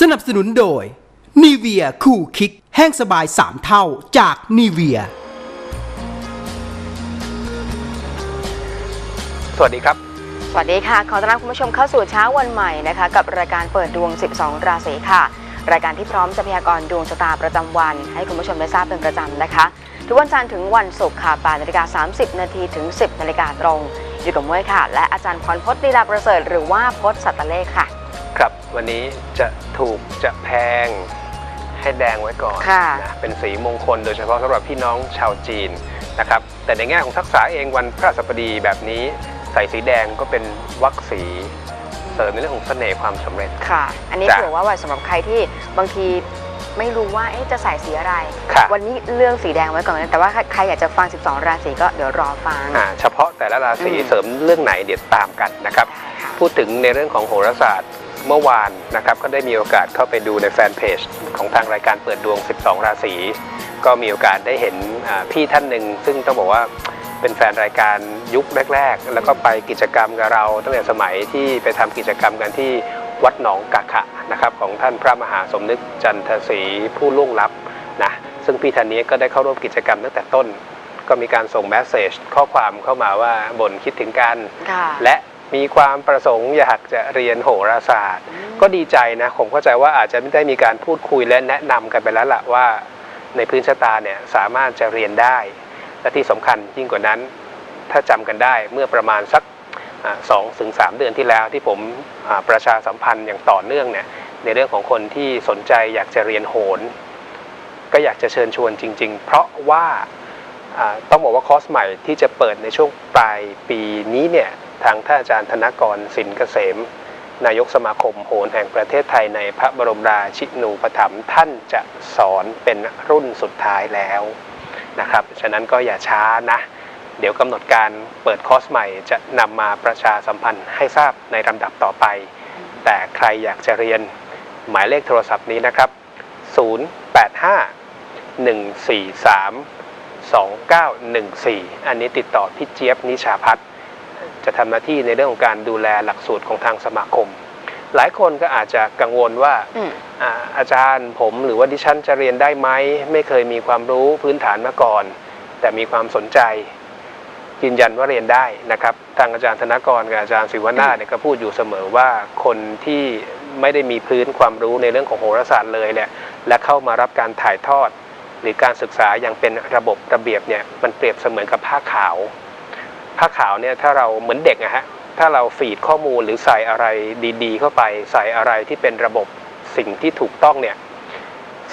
สนับสนุนโดยนีเวียคูลคิก แห้งสบาย 3 เท่าจากนีเวีย สวัสดีครับ สวัสดีค่ะ ขอต้อนรับคุณผู้ชมเข้าสู่เช้าวันใหม่นะคะ กับรายการเปิดดวง 12 ราศีค่ะ รายการที่พร้อมจะพยากรณ์ดวงชะตาประจำวัน ให้คุณผู้ชมได้ทราบเป็นประจำนะคะ ทุกวันจันทร์ถึงวันศุกร์ค่ะ8นาฬิกา30 นาทีถึง 10นาฬิกาตรง อยู่กับมวยค่ะ และอาจารย์พรพจน์ลีลาประเสริฐหรือว่าพจน์สัตเลขค่ะ ครับวันนี้จะถูกจะแพงให้แดงไว้ก่อนค่ะ นะเป็นสีมงคลโดยเฉพาะสำหรับพี่น้องชาวจีนนะครับแต่ในแง่ของทักษะเองวันพระสัปดีแบบนี้ ใส่สีแดงก็เป็นวักสีเสริมในเรื่องของเสน่ห์ความสำเร็จ ค่ะ อันนี้จ้ะเผื่อว่าไว้สำหรับใครที่บางทีไม่รู้ว่าเอ๊ะจะใส่สีอะไร ค่ะวันนี้เรื่องสีแดงไว้ก่อนนะแต่ว่าใครอยากจะฟัง 12 ราศีก็เดี๋ยวรอฟัง อ่าเฉพาะแต่ละราศีอืม เสริมเรื่องไหนเดี๋ยวตามกันนะครับ ค่ะ พูดถึงในเรื่องของโหราศาสตร์ เมื่อวานนะครับก็ได้มีโอกาสเข้าไปดูในแฟนเพจของทางรายการเปิดดวง 12 ราศีก็มีโอกาสได้เห็นอ่าพี่ท่านหนึ่งซึ่งต้องบอกว่าเป็นแฟนรายการยุคแรก ๆ แล้วก็ไปกิจกรรมกับเราตั้งแต่สมัยที่ไปทำกิจกรรมกันที่วัดหนองกะขะนะครับของท่านพระมหาสมนึกจันทศรีผู้ล่วงลับนะซึ่งพี่ท่านนี้ก็ได้เข้าร่วมกิจกรรมตั้งแต่ต้น ก็มีการส่งแมสเซจข้อความเข้ามาว่าบ่นคิดถึงกันค่ะและ มีความประสงค์อยากจะเรียนโหราศาสตร์ ก็ดีใจนะ ผมเข้าใจว่าอาจจะไม่ได้มีการพูดคุยและแนะนำกันไปแล้วล่ะว่า ในพื้นชะตาเนี่ยสามารถจะเรียนได้ และที่สำคัญยิ่งกว่านั้น ถ้าจำกันได้เมื่อประมาณสักสองถึงสามเดือนที่แล้วที่ผมอ่าประชาสัมพันธ์อย่างต่อเนื่องเนี่ยในเรื่องของคนที่สนใจอยากจะเรียนโหรก็อยากจะเชิญชวนจริง ๆ เพราะว่าอ่าต้องบอกว่าคอร์สใหม่ที่จะเปิดในช่วงปลายปีนี้เนี่ย ทางท่านอาจารย์ธนกรสินเกษม นายกสมาคมโหรแห่งประเทศไทยในพระบรมราชินูปถัมภ์ท่านจะสอนเป็นรุ่นสุดท้ายแล้วนะครับ ฉะนั้นก็อย่าช้านะ เดี๋ยวกำหนดการเปิดคอร์สใหม่จะนำมาประชาสัมพันธ์ให้ทราบในลำดับต่อไป แต่ใครอยากจะเรียนหมายเลขโทรศัพท์นี้นะครับ 085 143 2914 อันนี้ติดต่อพี่เจี๊ยบนิชาพัฒน์ จะทำหน้าที่ในเรื่องของการดูแลหลักสูตรของทางสมาคม หลายคนก็อาจจะกังวลว่าอืมอาอาจารย์ผมหรือว่าดิฉันจะเรียนได้ไหมไม่เคยมีความรู้พื้นฐานมาก่อน แต่มีความสนใจยืนยันว่าเรียนได้นะครับทางอาจารย์ธนกรกับอาจารย์ศิวนาถเนี่ยก็พูดอยู่เสมอว่าคนที่ไม่ได้มีพื้นความรู้ในเรื่องของโหราศาสตร์เลยเนี่ยและเข้ามารับการถ่ายทอด หรือการศึกษาอย่างเป็นระบบระเบียบเนี่ยมันเปรียบเสมือนกับผ้าขาว ผ้าขาวเนี่ยถ้าเราเหมือนเด็กอะฮะถ้าเราฟีดข้อมูลหรือใส่อะไรดี ๆ เข้าไป ใส่อะไรที่เป็นระบบสิ่งที่ถูกต้องเนี่ย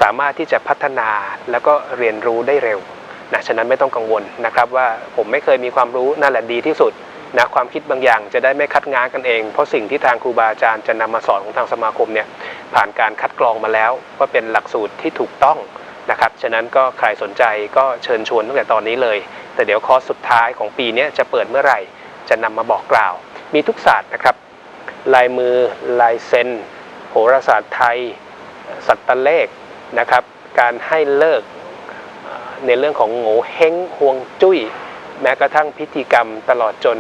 สามารถที่จะพัฒนาแล้วก็เรียนรู้ได้เร็วนะฉะนั้นไม่ต้องกังวลนะครับว่าผมไม่เคยมีความรู้นั่นแหละดีที่สุดนะความคิดบางอย่างจะได้ไม่คัดง้างกันเอง เพราะสิ่งที่ทางครูบาอาจารย์จะนำมาสอนของทางสมาคมเนี่ยผ่านการคัดกรองมาแล้ว ว่าเป็นหลักสูตรที่ถูกต้องนะครับฉะนั้นก็ใครสนใจก็เชิญชวนตั้งแต่ตอนนี้เลย แต่เดี๋ยวคอร์สสุดท้ายของปีนี้จะเปิดเมื่อไหร่ จะนำมาบอกกล่าว มีทุกศาสตร์นะครับ ลายมือ ลายเซนโหราศาสตร์ไทย สัตตเลขนะครับ การให้เลิกในเรื่องของโง่เฮงห่วงจุ้ย แม้กระทั่งพิธีกรรมตลอดจน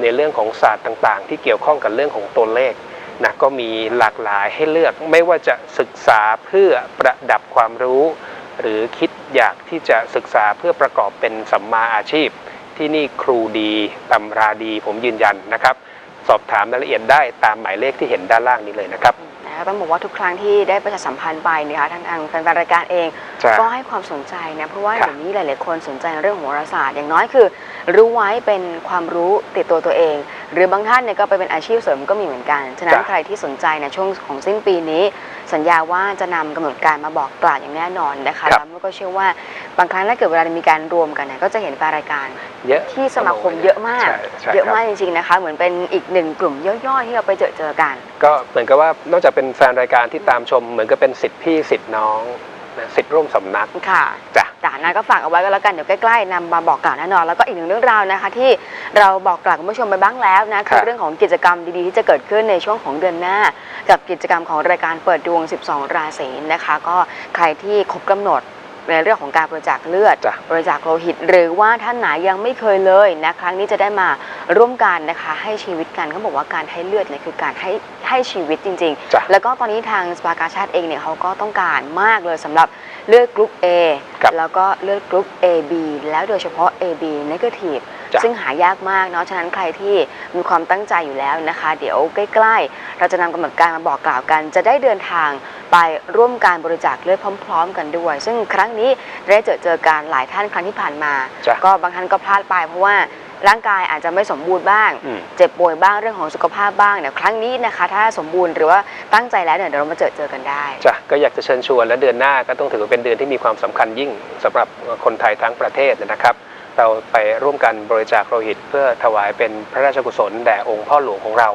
ในเรื่องของศาสตร์ต่างๆ ที่เกี่ยวข้องกับเรื่องของตัวเลขนะก็มีหลากหลายให้เลือกไม่ว่าจะศึกษาเพื่อประดับความรู้ หรือคิดอยากที่จะศึกษาเพื่อประกอบเป็นสัมมาอาชีพ ที่นี่ครูดีตำราดีผมยืนยันนะครับ สอบถามรายละเอียดได้ตามหมายเลขที่เห็นด้านล่างนี้เลยนะครับ นะคะต้องบอกว่าทุกครั้งที่ได้ประชาสัมพันธ์ไปนะคะทางทางแฟนๆรายการเอง ใช่ก็ให้ความสนใจนะเพราะว่าครับเดี๋ยวนี้หลาย ๆ คนสนใจในเรื่องของโหราศาสตร์ อย่างน้อยคือ รู้ไว้เป็นความรู้ติดตัวตัวเอง หรือบางท่านเนี่ยก็ไปเป็นอาชีพเสริมก็มีเหมือนกันฉะนั้นจ้ะใครที่สนใจในช่วงของสิ้นปีนี้ สัญญาว่าจะนำกำหนดการมาบอกกล่าวอย่างแน่นอนนะคะครับ แล้วก็เชื่อว่า บางครั้งถ้าเกิดเวลามีการรวมกันเนี่ยก็จะเห็นแฟนรายการเยอะที่สมาคมเยอะมาก ใช่ใช่เยอะครับมากจริงๆนะคะ เหมือนเป็นอีกหนึ่งกลุ่มย่อยๆที่เราไปเจอเจอกัน ก็เหมือนกับว่านอกจากเป็นแฟนรายการที่ตามชม เหมือนกับเป็นสิทธิพี่สิทธิน้องนะสิทธิร่วมสำนักค่ะ จ้ะจากนั้นก็ฝากเอาไว้ก็แล้วกันเดี๋ยวใกล้ๆนำมาบอกกล่าวแน่นอนแล้วก็อีกหนึ่งเรื่องราวนะคะ ที่เราบอกกล่าวคุณผู้ชมไปบ้างแล้วนะครัคือบเรื่องของกิจกรรมดีๆที่จะเกิดขึ้นในช่วงของเดือนหน้า กับกิจกรรมของรายการเปิดดวง 12 ราศีนะคะ ก็ใครที่ครบกำหนด ในเรื่องของการบริจาคเลือด จ้ะ บริจาคโลหิต หรือว่าท่านไหนยังไม่เคยเลยนะครั้งนี้จะได้มาร่วมกันนะคะให้ชีวิตกันเขาบอกว่าการให้เลือดเนี่ยคือการให้ให้ชีวิตจริงจ้ะๆแล้วก็ตอนนี้ทางสภากาชาติเองเนี่ยเขาก็ต้องการมากเลยสำหรับเลือดกรุ๊ป A ครับแล้วก็เลือดกรุ๊ป AB แล้วโดยเฉพาะ AB negative จ้ะซึ่งหายากมากเนาะฉะนั้นใครที่มีความตั้งใจอยู่แล้วนะคะ เดี๋ยวใกล้ ๆ เราจะนำกำหนดการมาบอกกล่าวกัน จะได้เดินทาง ไปร่วมการบริจาคเลือดพร้อม ๆ กันด้วย ซึ่งครั้งนี้ได้เจอเจอการหลายท่านครั้งที่ผ่านมา จ้ะ ก็บางท่านก็พลาดไปเพราะว่าร่างกายอาจจะไม่สมบูรณ์บ้าง อืม เจ็บป่วยบ้างเรื่องของสุขภาพบ้างเนี่ยครั้งนี้นะคะ ถ้าสมบูรณ์หรือว่าตั้งใจแล้วเนี่ยเดี๋ยวเรามาเจอเจอกันได้ จ้ะก็อยากจะเชิญชวนและเดือนหน้าก็ต้องถือว่าเป็นเดือนที่มีความสำคัญยิ่งสำหรับคนไทยทั้งประเทศนะครับ เราไปร่วมกันบริจาคโลหิต เพื่อถวายเป็นพระราชกุศลแด่องค์พ่อหลวงของเรา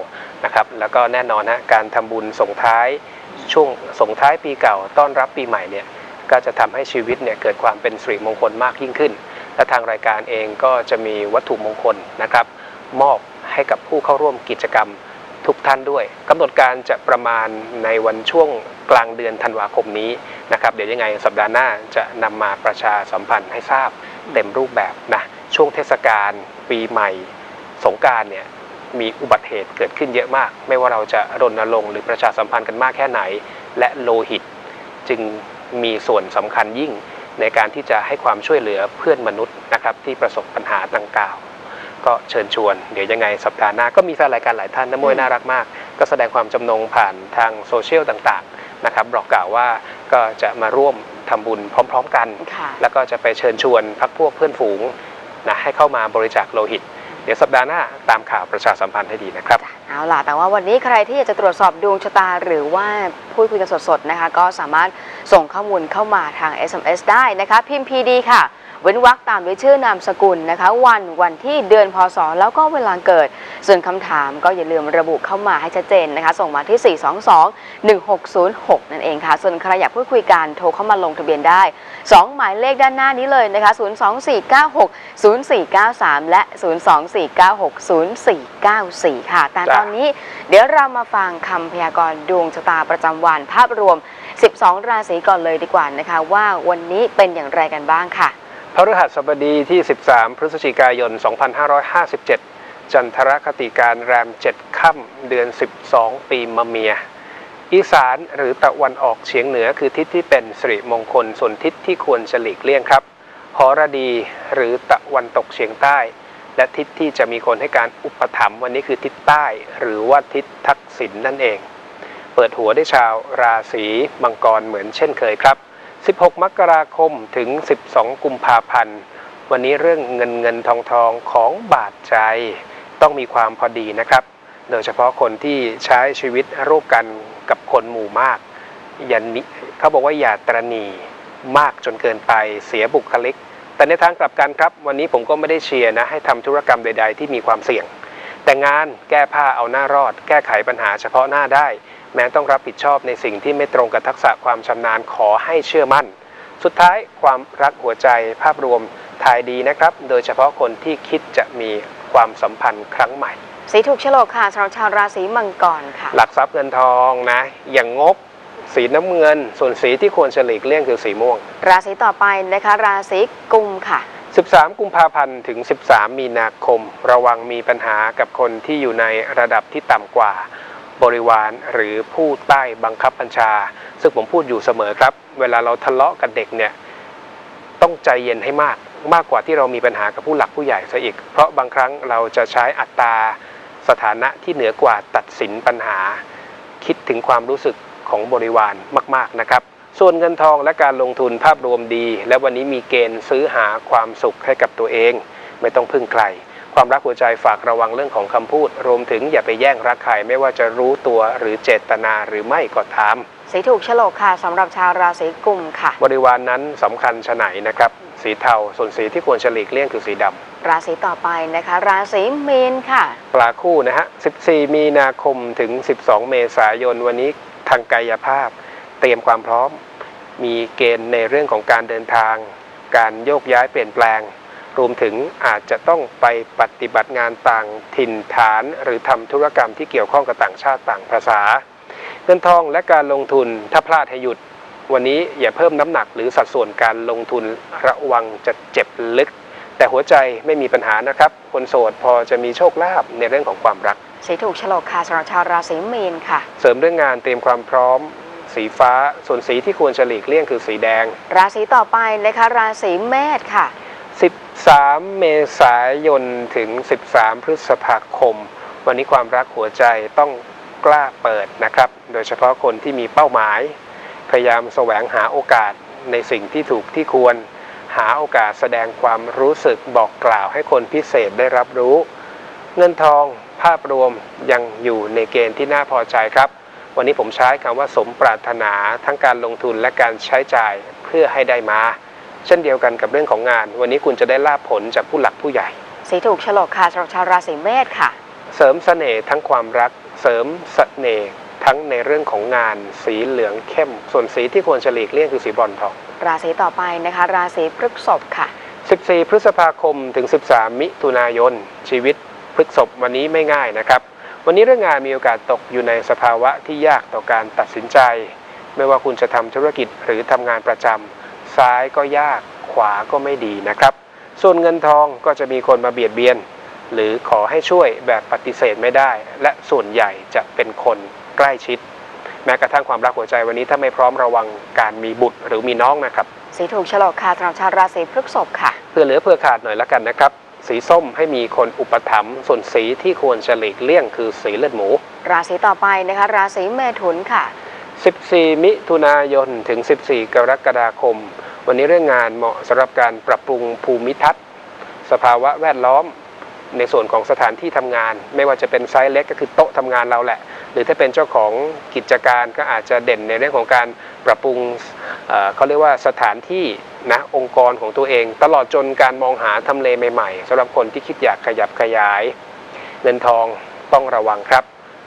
นะครับ แล้วก็แน่นอนฮะการทำบุญส่งท้าย ช่วงส่งท้ายปีเก่าต้อนรับปีใหม่เนี่ยก็จะทำให้ชีวิตเนี่ยเกิดความเป็นสิริมงคลมากยิ่งขึ้น และทางรายการเองก็จะมีวัตถุมงคลนะครับ มอบให้กับผู้เข้าร่วมกิจกรรมทุกท่านด้วยกำหนดการจะประมาณในวันช่วงกลางเดือนธันวาคมนี้นะครับ เดี๋ยวยังไงสัปดาห์หน้าจะนำมาประชาสัมพันธ์ให้ทราบเต็มรูปแบบนะช่วงเทศกาลปีใหม่สงการเนี่ย มีอุบัติเหตุเกิดขึ้นเยอะมาก ไม่ว่าเราจะรณรงค์หรือประชาสัมพันธ์กันมากแค่ไหน และโลหิต จึงมีส่วนสำคัญยิ่งในการที่จะให้ความช่วยเหลือเพื่อนมนุษย์นะครับที่ประสบปัญหาดังกล่าว ก็เชิญชวน เดี๋ยวยังไงสัปดาห์หน้าก็มีแฟนรายการหลายท่านนะมวยอืมน่ารักมาก ก็แสดงความจำนงผ่านทางโซเชียลต่างๆนะครับบอกกล่าวว่าก็จะมาร่วมทำบุญพร้อม ๆ กันค่ะแล้วก็จะไปเชิญชวนพักพวกเพื่อนฝูงนะให้เข้ามาบริจาคโลหิต เดี๋ยวสัปดาห์หน้าตามข่าวประชาสัมพันธ์ให้ดีนะครับ เอาล่ะ แต่ว่าวันนี้ใครที่อยากจะตรวจสอบดวงชะตา หรือว่าพูดคุยกันสดๆนะคะ ก็สามารถส่งข้อมูลเข้ามาทาง SMS ได้นะคะ พิมพ์พีดีค่ะ เว้นวรรคตามด้วยชื่อนามสกุลนะคะ วันวันที่เดือนพศแล้วก็เวลาเกิด ส่วนคำถามก็อย่าลืมระบุเข้ามาให้ชัดเจนนะคะ ส่งมาที่ 422-1606 นั่นเองค่ะ ส่วนใครอยากพูดคุยกันโทรเข้ามาลงทะเบียนได้ 2 หมายเลขด้านหน้านี้เลยนะคะ 024960493 และ 024960494 ค่ะ แต่จ้ะตอนนี้เดี๋ยวเรามาฟังคำพยากรณ์ดวงชะตาประจำวันภาพรวม 12 ราศีก่อนเลยดีกว่านะคะ ว่าวันนี้เป็นอย่างไรกันบ้างค่ะ พฤหัสบดีที่ 13 พฤศจิกายน 2557 จันทรคติการแรม 7 ค่ำเดือน 12 ปีมะเมีย อีสานหรือตะวันออกเฉียงเหนือคือทิศที่เป็นสิริมงคลส่วนทิศที่ควรจะหลีกเลี่ยงครับหรดีหรือตะวันตกเฉียงใต้ และทิศที่จะมีคนให้การอุปถัมภ์วันนี้คือทิศใต้ หรือว่าทิศทักษิณนั่นเอง เปิดหัวได้วยชาวราศีมังกรเหมือนเช่นเคยครับ 16 มกราคมถึง 12 กุมภาพันธ์ วันนี้เรื่องเงินเงินทองทองของบาดใจ ต้องมีความพอดีนะครับ โดยเฉพาะคนที่ใช้ชีวิตร่วมกันกับคนหมู่มากอย่าเขาบอกว่าอย่าตรณีมากจนเกินไปเสียบุคลิก แต่ในทางกลับกันครับ วันนี้ผมก็ไม่ได้เชียร์นะให้ทำธุรกรรมใด ๆ ที่มีความเสี่ยง แต่งานแก้ผ้าเอาหน้ารอด แก้ไขปัญหาเฉพาะหน้าได้ แม้ต้องรับผิดชอบในสิ่งที่ไม่ตรงกับทักษะความชำนาญขอให้เชื่อมั่น สุดท้ายความรักหัวใจภาพรวมทายดีนะครับ โดยเฉพาะคนที่คิดจะมีความสัมพันธ์ครั้งใหม่ สีถูกโฉลกค่ะสำหรับชาวราศีมังกรค่ะ หลักทรัพย์เงินทองนะ อย่างงกสีน้ำเงิน ส่วนสีที่ควรจะหลีกเลี่ยงคือสีม่วง ราศีต่อไปนะคะ ราศีกุมค่ะ 13 กุมภาพันธ์ถึง 13 มีนาคม ระวังมีปัญหากับคนที่อยู่ในระดับที่ต่ำกว่า บริวารหรือผู้ใต้บังคับบัญชา ซึ่งผมพูดอยู่เสมอครับ เวลาเราทะเลาะกับเด็กเนี่ยต้องใจเย็นให้มากมากกว่าที่เรามีปัญหากับผู้หลักผู้ใหญ่ซะอีก เพราะบางครั้งเราจะใช้อัตราสถานะที่เหนือกว่าตัดสินปัญหา คิดถึงความรู้สึกของบริวารมาก ๆนะครับ ส่วนเงินทองและการลงทุนภาพรวมดี และวันนี้มีเกณฑ์ซื้อหาความสุขให้กับตัวเอง ไม่ต้องพึ่งใคร ความรักหัวใจฝากระวังเรื่องของคำพูด รวมถึงอย่าไปแย่งรักใครไม่ว่าจะรู้ตัวหรือเจตนาหรือไม่ก็ตามสีถูกโฉลกค่ะสำหรับชาวราศีกุมค่ะ บริวารนนั้นสำคัญชะไหนนะครับ สีเทาส่วนสีที่ควรจะหลีกเลี่ยงคือสีดำราศีต่อไปนะคะ ราศีมีนค่ะ ปลาคู่นะฮะ 14 มีนาคมถึง 12 เมษายนวันนี้ทางกายภาพ เตรียมความพร้อม มีเกณฑ์ในเรื่องของการเดินทาง การโยกย้ายเปลี่ยนแปลง รวมถึงอาจจะต้องไปปฏิบัติงานต่างถิ่นฐาน หรือทำธุรกรรมที่เกี่ยวข้องกับต่างชาติต่างภาษา เงินทองและการลงทุนถ้าพลาดให้หยุด วันนี้อย่าเพิ่มน้ำหนักหรือสัดส่วนการลงทุนระวังจะเจ็บลึก แต่หัวใจไม่มีปัญหานะครับ คนโสดพอจะมีโชคลาภในเรื่องของความรักสีถูกโฉลกค่ะสำหรับชาวราศีมีนค่ะ เสริมเรื่องงานเตรียมความพร้อมสีฟ้า ส่วนสีที่ควรจะหลีกเลี่ยงคือสีแดง ราศีต่อไปนะคะราศีเมษค่ะ 13 เมษายนถึง 13 พฤษภาคม วันนี้ความรักหัวใจต้องกล้าเปิดนะครับ โดยเฉพาะคนที่มีเป้าหมาย พยายามแสวงหาโอกาสในสิ่งที่ถูกที่ควร หาโอกาสแสดงความรู้สึกบอกกล่าวให้คนพิเศษได้รับรู้ เงินทองภาพรวมยังอยู่ในเกณฑ์ที่น่าพอใจครับ วันนี้ผมใช้คำว่าสมปรารถนาทั้งการลงทุนและการใช้จ่ายเพื่อให้ได้มา เช่นเดียวกันกับเรื่องของงาน วันนี้คุณจะได้ลาบผลจากผู้หลักผู้ใหญ่ สีถูกโฉลกค่ะสำหรับชาวราศีเมษค่ะ เสริมเสน่ห์ทั้งความรัก เสริมเสน่ห์ทั้งในเรื่องของงาน สีเหลืองเข้ม ส่วนสีที่ควรจะหลีกเลี่ยงคือสีบรอนทอง ราศีต่อไปนะคะ ราศีพฤษภค่ะ 14 พฤษภาคมถึง 13 มิถุนายน ชีวิตพฤษภวันนี้ไม่ง่ายนะครับ วันนี้เรื่องงานมีโอกาสตกอยู่ในสภาวะที่ยากต่อการตัดสินใจ ไม่ว่าคุณจะทำธุรกิจหรือทำงานประจำ ซ้ายก็ยากขวาก็ไม่ดีนะครับ ส่วนเงินทองก็จะมีคนมาเบียดเบียน หรือขอให้ช่วยแบบปฏิเสธไม่ได้ และส่วนใหญ่จะเป็นคนใกล้ชิด แม้กระทั่งความรักหัวใจวันนี้ถ้าไม่พร้อมระวังการมีบุตรหรือมีน้องนะครับ สีถูกโฉลกค่ะสำหรับชาวราศีพฤษภค่ะ เพื่อเหลือเพื่อขาดหน่อยละกันนะครับ สีส้มให้มีคนอุปถัมภ์ส่วนสีที่ควรจะหลีกเลี่ยงคือสีเลือดหมู ราศีต่อไปนะคะ ราศีเมถุนค่ะ 14 มิถุนายนถึง 14 กรกฎาคม วันนี้เรื่องงานเหมาะสำหรับการปรับปรุงภูมิทัศน์ สภาวะแวดล้อม ในส่วนของสถานที่ทำงาน ไม่ว่าจะเป็นไซส์เล็กก็คือโต๊ะทำงานเราแหละ หรือถ้าเป็นเจ้าของกิจการก็อาจจะเด่นในเรื่องของการปรับปรุงเเขาเรียกว่าสถานที่นะองค์กรของตัวเอง ตลอดจนการมองหาทำเลใหม่ๆสำหรับคนที่คิดอยากขยับขยาย เงินทองต้องระวังครับ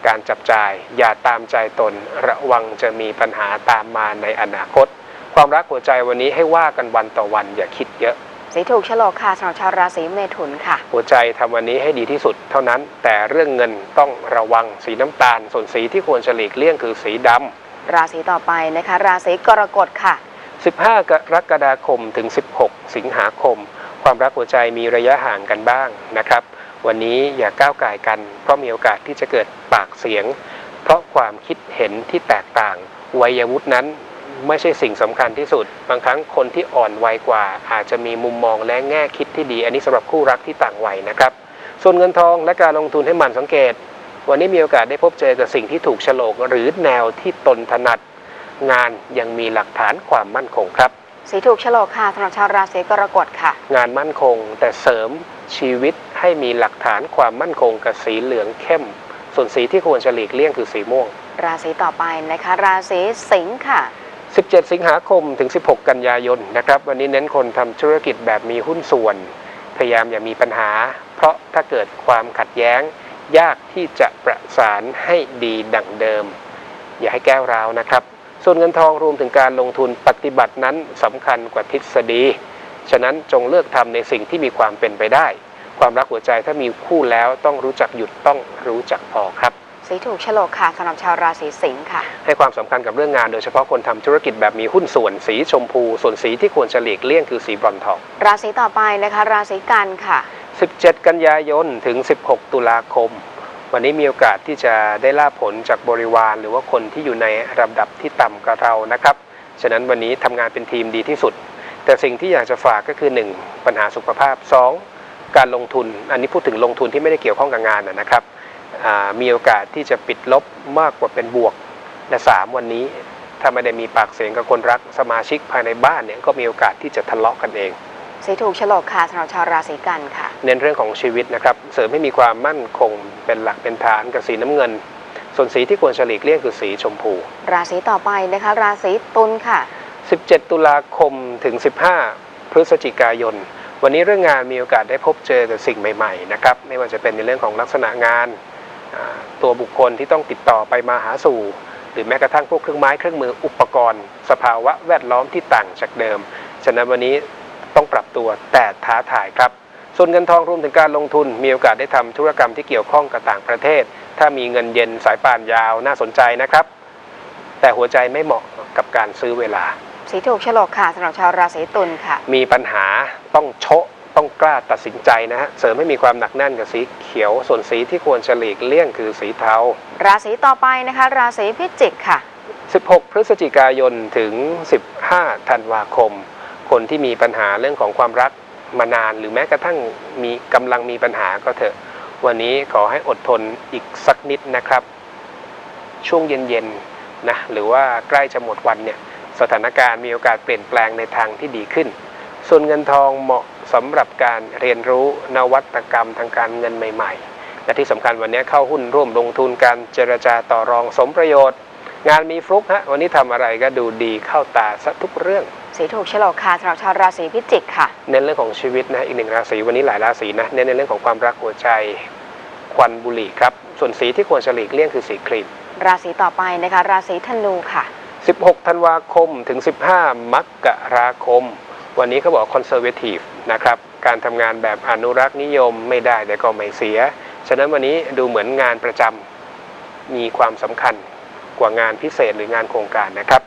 การจับจ่ายอย่าตามใจตนระวังจะมีปัญหาตามมาในอนาคต ความรักหัวใจวันนี้ให้ว่ากันวันต่อวันอย่าคิดเยอะสีถูกโฉลกค่ะสำหรับชาวราศีเมถุนค่ะ หัวใจทำวันนี้ให้ดีที่สุดเท่านั้น แต่เรื่องเงินต้องระวังสีน้ำตาล ส่วนสีที่ควรจะหลีกเลี่ยงคือสีดำราศีต่อไปนะคะ ราศีกรกฎค่ะ 15 กรกฎาคมถึง 16 สิงหาคม ความรักหัวใจมีระยะห่างกันบ้างนะครับ วันนี้อย่าก้าวไก่ายกัน เพราะมีโอกาสที่จะเกิดปากเสียง เพราะความคิดเห็นที่แตกต่างวัยวุฒินั้น ไม่ใช่สิ่งสำคัญที่สุด บางครั้งคนที่อ่อนวัยกว่า อาจจะมีมุมมองและแง่คิดที่ดี อันนี้สำหรับคู่รักที่ต่างวัยนะครับ ส่วนเงินทองและการลงทุนให้หมั่นสังเกต วันนี้มีโอกาสได้พบเจอกับสิ่งที่ถูกโฉลกหรือแนวที่ตนถนัด งานยังมีหลักฐานความมั่นคงครับ สีถูกโฉลกค่ะสำหรับชาวราศีกรกฎค่ะ งานมั่นคง แต่เสริมชีวิตให้มีหลักฐานความมั่นคงกับสีเหลืองเข้ม ส่วนสีที่ควรจะหลีกเลี่ยงคือสีม่วง ราศีต่อไปนะคะ ราศีสิงค์ค่ะ 17 สิงหาคมถึง 16 กันยายนนะครับ วันนี้เน้นคนทำธุรกิจแบบมีหุ้นส่วน พยายามอย่ามีปัญหา เพราะถ้าเกิดความขัดแย้ง ยากที่จะประสานให้ดีดังเดิม อย่าให้แก้วร้าวนะครับ ส่วนเงินทองรวมถึงการลงทุนปฏิบัตินั้นสำคัญกว่าทฤษฎี ฉะนั้นจงเลือกทำในสิ่งที่มีความเป็นไปได้ ความรักหัวใจถ้ามีคู่แล้วต้องรู้จักหยุดต้องรู้จักพอครับ สีถูกโฉลกค่ะสำหรับชาวราศีสิงค์ค่ะ ให้ความสำคัญกับเรื่องงานโดยเฉพาะคนทำธุรกิจแบบมีหุ้นส่วนสีชมพู ส่วนสีที่ควรจะหลีกเลี่ยงคือสีบรอนซ์ทอง ราศีต่อไปนะคะ ราศีกันค่ะ 17 กันยายนถึง 16 ตุลาคม วันนี้มีโอกาสที่จะได้ลาบผลจากบริวาร หรือว่าคนที่อยู่ในระดับที่ต่ำกว่าเรานะครับ ฉะนั้นวันนี้ทำงานเป็นทีมดีที่สุด แต่สิ่งที่อยากจะฝากก็คือ 1. ปัญหาสุขภาพ 2. การลงทุน อันนี้พูดถึงลงทุนที่ไม่ได้เกี่ยวข้องกับงานนะนะครับอ่า มีโอกาสที่จะปิดลบมากกว่าเป็นบวกและ3วันนี้ถ้าไม่ได้มีปากเสียงกับคนรักสมาชิกภายในบ้านเนี่ยก็มีโอกาสที่จะทะเลาะกันเองสีถูกโฉลกค่ะสำหรับชาวราศีกันค่ะ เน้นเรื่องของชีวิตนะครับ เสริมให้มีความมั่นคงเป็นหลักเป็นฐานกับสีน้ำเงิน ส่วนสีที่ควรฉลีกเลี่ยงคือสีชมพู ราศีต่อไปนะคะ ราศีตุลค่ะ 17 ตุลาคมถึง 15 พฤศจิกายน วันนี้เรื่องงานมีโอกาสได้พบเจอกับสิ่งใหม่ๆนะครับไม่ว่าจะเป็นในเรื่องของลักษณะงานอ่า ตัวบุคคลที่ต้องติดต่อไปมาหาสู่ หรือแม้กระทั่งพวกเครื่องไม้เครื่องมืออุปกรณ์ สภาวะแวดล้อมที่ต่างจากเดิม ฉะนั้นวันนี้ต้องปรับตัวแต่ท้าทายครับ ส่วนเงินทองรวมถึงการลงทุน มีโอกาสได้ทำธุรกรรมที่เกี่ยวข้องกับต่างประเทศ ถ้ามีเงินเย็นสายป่านยาวน่าสนใจนะครับ แต่หัวใจไม่เหมาะกับการซื้อเวลาสีถูกโฉลกค่ะสำหรับชาวราศีตุลค่ะ มีปัญหาต้องโชะ ต้องกล้าตัดสินใจนะฮะ เสริมให้มีความหนักแน่นกับสีเขียว ส่วนสีที่ควรจะหลีกเลี่ยงคือสีเทา ราศีต่อไปนะคะ ราศีพิจิกค่ะ 16 พฤศจิกายนถึง 15 ธันวาคม คนที่มีปัญหาเรื่องของความรักมานานหรือแม้กระทั่งมีกำลังมีปัญหาก็เถอะ วันนี้ขอให้อดทนอีกสักนิดนะครับ ช่วงเย็นๆนะหรือว่าใกล้จะหมดวันเนี่ยสถานการณ์มีโอกาสเปลี่ยนแปลงในทางที่ดีขึ้น ส่วนเงินทองเหมาะ สำหรับการเรียนรู้นวัตกรรมทางการเงินใหม่ ๆ และที่สำคัญวันนี้เข้าหุ้นร่วมลงทุนการเจรจาต่อรองสมประโยชน์ งานมีฟลุกฮะวันนี้ทำอะไรก็ดูดีเข้าตาซะทุกเรื่อง สีถูกโฉลกค่ะสำหรับชาวราศีพิจิกค่ะ เน้นเรื่องของชีวิตนะอีกหนึ่งราศีวันนี้หลายราศีนะเน้นในเรื่องของความรักหัวใจควันบุหรี่ครับส่วนสีที่ควรจะหลีกเลี่ยงคือสีครีมราศีต่อไปนะคะ ราศีธนูค่ะ 16 ธันวาคมถึง 15 มกราคม วันนี้เขาบอกคอนเซอร์เวทีฟ นะครับ การทำงานแบบอนุรักษ์นิยมไม่ได้แต่ก็ไม่เสีย ฉะนั้นวันนี้ดูเหมือนงานประจำมีความสำคัญกว่างานพิเศษหรืองานโครงการนะครับ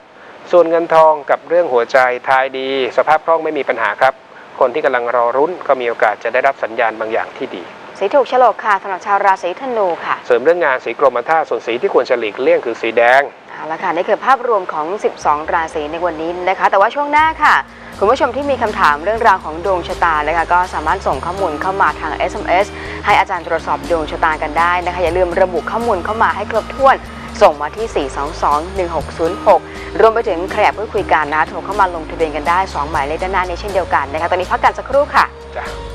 ส่วนเงินทองกับเรื่องหัวใจทายดี สภาพคล่องไม่มีปัญหาครับ คนที่กำลังรอรุ้นก็มีโอกาสจะได้รับสัญญาณบางอย่างที่ดีสีถูกโฉลกค่ะสำหรับชาวราศีธนูค่ะ เสริมเรื่องงานสีกรมท่าส่วนสีที่ควรจะหลีกเลี่ยงคือสีแดง เอาละค่ะนี่คือภาพรวมของ 12 ราศีในวันนี้นะคะ แต่ว่าช่วงหน้าค่ะ คุณผู้ชมที่มีคำถามเรื่องราวของดวงชะตานะคะก็สามารถส่งข้อมูลเข้ามาทาง SMS ให้อาจารย์ตรวจสอบดวงชะตากันได้นะคะอย่าลืมระบุข้อมูลเข้ามาให้ครบถ้วนส่งมาที่ 422-1606 รวมไปถึงใครอยากพูดคุยกันนะโทรเข้ามาลงทะเบียนกันได้ 2 หมายเลขด้านหน้านี้เช่นเดียวกันนะคะตอนนี้พักกันสักครู่ค่ะจ้ะ